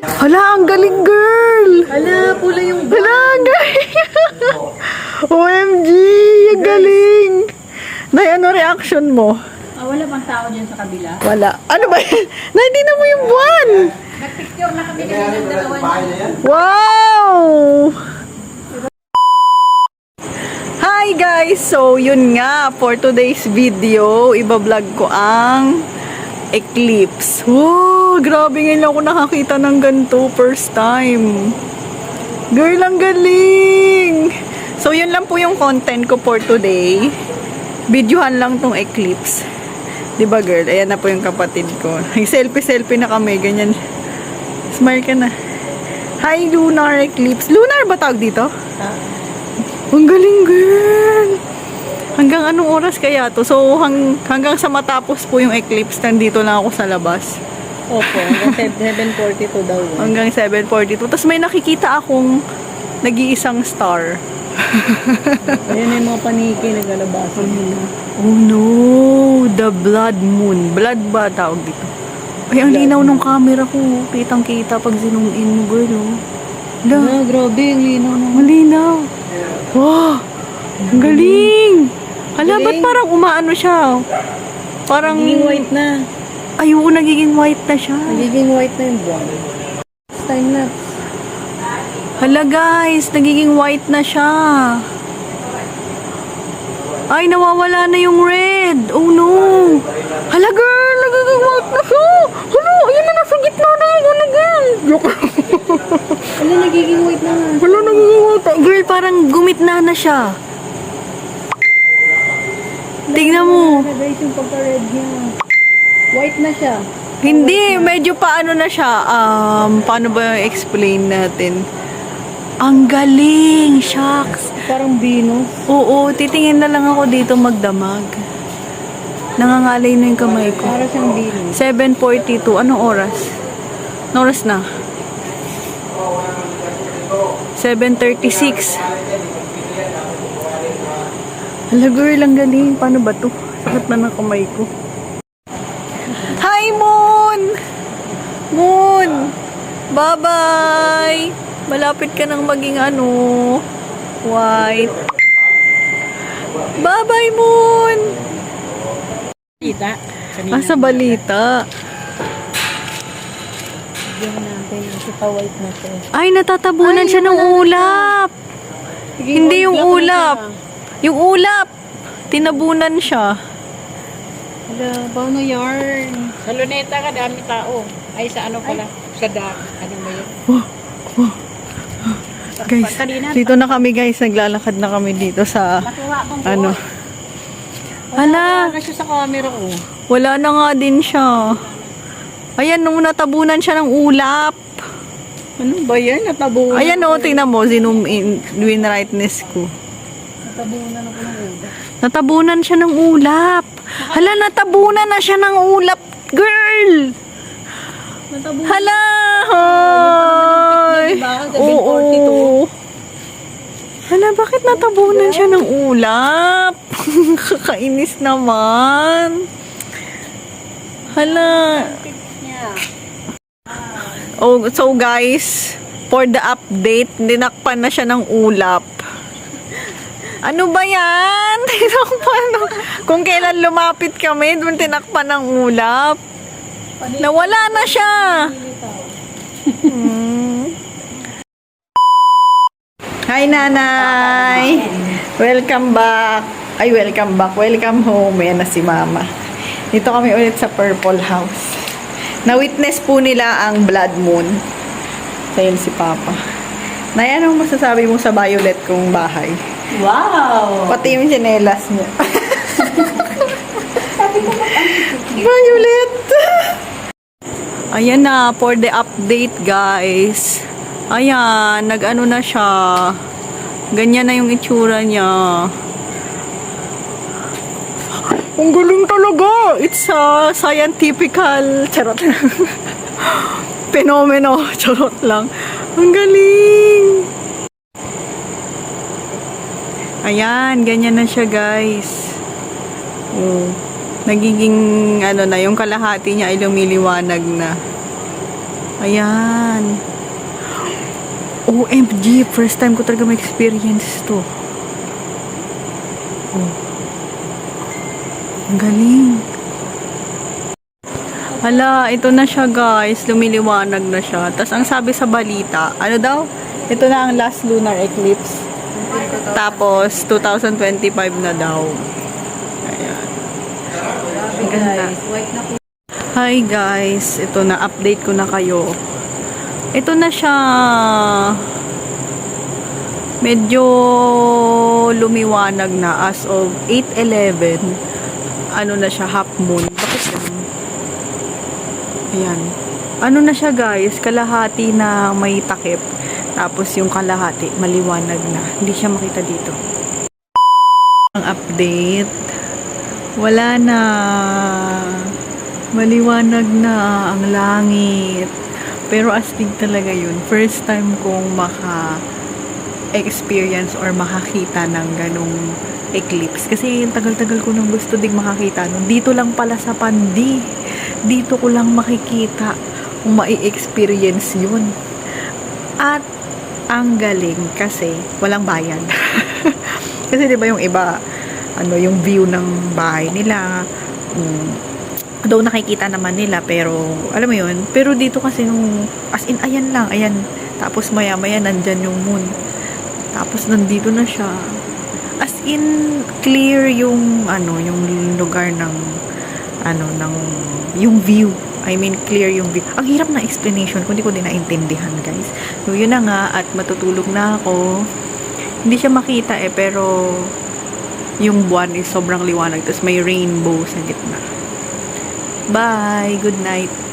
Hala, ang galing girl! Hala, pula yung Hala, ang galing! OMG! Ang galing! Nay, ano reaction mo? Ah, wala bang tao dyan sa kabila? Wala. Ano ba? Nay, di na mo yung buwan! Nagpicture na kami kanina ng dalawa niya. Wow! Hi guys! So, yun nga, for today's video, ibablog ko ang eclipse. Wow! Grabe ngayon ako nakakita ng ganito. First time. Girl, ang galing! So, yun lang po yung content ko for today. Videohan lang tong eclipse. 'Di ba girl? Ayan na po yung kapatid ko. Selfie-selfie na kami. Ganyan. Smile ka na. Hi, lunar eclipse. Lunar ba tawag dito? Ang galing, girl! Hanggang anong oras kaya to? So, hang, hanggang sa matapos po yung eclipse, nandito lang ako sa labas. Opo, hanggang 7.42 daw. Hanggang 7.42. Tapos may nakikita akong nag-iisang star. Ayan yung mga paniki naglalabasan nila. Oh no! The blood moon. Blood ba tawag dito? Ay, ang linaw ng camera ko. Kitang-kita pag zoom in mo, girl. Oh. Hala, Ah, grabe, ang linaw naman. malinaw. Wow! Ang galing! Hala, ba't parang umaano siya? Parang... Nagiging white na. Ay, oo, nagiging white na siya. Nagiging white na yung buwan. It's time na. Hala guys, nagiging white na siya. Ay, nawawala na yung red. Oh no. Hala girl, nagiging white na siya. Hala, ayun na nasa gitna na yung ano girl. Joke. Ano, nagiging white na. Hala, nagiging white. na- Girl, parang gumitna na siya. Tingnan mo. Guys yung pagka-red niya. White na siya. Hindi, medyo paano na siya. Um, paano ba explain natin? Ang galing, shucks. Parang Venus. Oo, titingin na lang ako dito magdamag. Nangangalay na yung kamay ko. Para siyang Venus. 7.42. Anong oras? Anong oras na? 7.36. Hala girl, ang galing. Paano ba to? Sakit na ng kamay ko. Hi, Moon! Moon! Bye-bye! Malapit ka nang maging ano, white. Bye-bye, Moon! Kita. Kanina. Ah, sa balita. Bigyan natin. Pa-white na siya. Ay, natatabunan siya ng ulap. Hindi white yung ulap. siya. Yung ulap. Tinabunan siya. Hala, paano yarn? Sa luneta ka, dami tao. Ay, sa ano pala? Sa da, ano ba yun? Guys, Kanina, dito na kami guys. Naglalakad na kami dito sa ano. Wala Hala, na siya sa camera ko. wala na nga din siya. Ayan, nung natabunan siya ng ulap. Ano ba yan? Natabunan. Ayan o, tingnan mo, zoom in, win rightness ko. Natabunan ako ng uda. Natabunan siya ng ulap. Hala, natabunan na siya ng ulap, girl! Natabunan. Hala! Hoy! Oo. 42. Hala, bakit natabunan siya ng ulap? Kakainis naman. Hala. Oh, so guys, for the update, dinakpan na siya ng ulap. Ano ba yan? Tinakpan Kung kailan lumapit kami, doon tinakpan ng ulap. Nawala na siya. Hmm. Hi, nanay. Welcome back. Ay, welcome back. Welcome home. Yan na si mama. Dito kami ulit sa Purple House. Na-witness po nila ang blood moon. Ayun si Papa. Nay, anong masasabi mo sa violet kong bahay? Wow! Pati yung sinelas niya. Violet! Ayan na, for the update guys. Ayan, nag-ano na siya. Ganyan na yung itsura niya. Ang galing talaga! It's a scientifical... Charot lang. Fenomeno. Charot lang. Ang galing! Ayan, ganyan na siya guys. Oh, nagiging ano na, yung kalahati niya ay lumiliwanag na. Ayan. OMG, first time ko talaga ma-experience to. Oh. Ang galing. Hala, ito na siya guys. Lumiliwanag na siya. Tapos ang sabi sa balita, ano daw? Ito na ang last lunar eclipse. Tapos, 2025 na daw. Po. Hi guys, ito na update ko na kayo. Ito na siya. Medyo lumiwanag na as of 8:11. Ano na siya half moon. Bakit ganun? Ayan. Ano na siya guys, kalahati na may takip. Tapos yung kalahati maliwanag na. Hindi siya makita dito. Ang update. Wala na. Maliwanag na ang langit. Pero astig talaga yun. First time kong maka experience or makakita ng ganong eclipse. Kasi tagal-tagal ko nang gusto ding makakita nun. Dito lang pala sa Pandi. Dito ko lang makikita kung mai-experience yun. At ang galing kasi walang bayad. kasi 'di ba yung iba ano yung view ng bahay nila. Mm, daw nakikita naman nila pero alam mo yun pero dito kasi nung as in ayan lang ayan. Tapos maya maya nandyan yung moon. Tapos nandito na siya. As in clear yung ano yung lugar ng ano ng yung view. I mean clear yung view. Ang hirap na explanation ko hindi ko din naintindihan guys. So yun na nga at matutulog na ako. Hindi siya makita eh pero yung buwan is sobrang liwanag tapos may rainbow sa gitna. Bye! Good night